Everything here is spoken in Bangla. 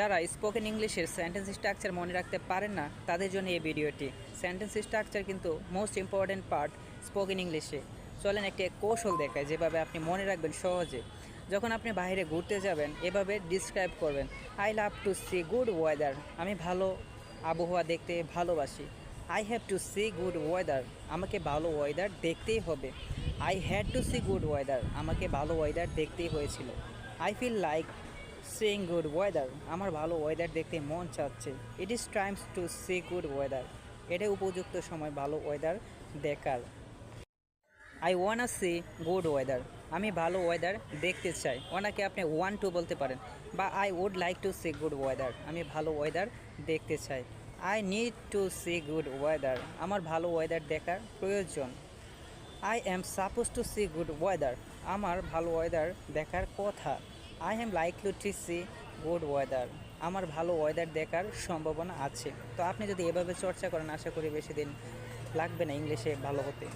যারা স্পোকেন ইংলিশের সেন্টেন্স স্ট্রাকচার মনে রাখতে পারেন না, তাদের জন্য এই ভিডিওটি। সেন্টেন্স স্ট্রাকচার কিন্তু মোস্ট ইম্পর্ট্যান্ট পার্ট স্পোকেন ইংলিশে চলেন একটি কৌশল দেখায় যেভাবে আপনি মনে রাখবেন সহজে। যখন আপনি বাইরে ঘুরতে যাবেন, এভাবে ডিসক্রাইব করবেন I love to see good weather আমি ভালো আবহাওয়া দেখতে ভালোবাসি। I have to see good weather আমাকে ভালো ওয়েদার দেখতেই হবে। I had to see good weather আমাকে ভালো ওয়েদার দেখতেই হয়েছিল। I feel like seeing good weather আমার ভালো ওয়েদার দেখতে মন চাচ্ছে। It is times to see good weather এটা উপযুক্ত সময় ভালো ওয়েদার দেখার। I want see good weather আমি ভালো ওয়েদার দেখতে চাই। ওনাকে আপনি ওয়ান টু বলতে পারেন। বা I would like to see good weather আমি ভালো ওয়েদার দেখতে চাই। I need to see good weather আমার ভালো ওয়েদার দেখার প্রয়োজন। I am suppose to see good weather আমার ভালো ওয়েদার দেখার কথা। I am likely to see good weather আমার ভালো ওয়েদার দেখার সম্ভাবনা আছে। তো আপনি যদি এভাবে চর্চা করেন, আশা করি বেশি দিন লাগবে না ইংলিশে ভালো হতে।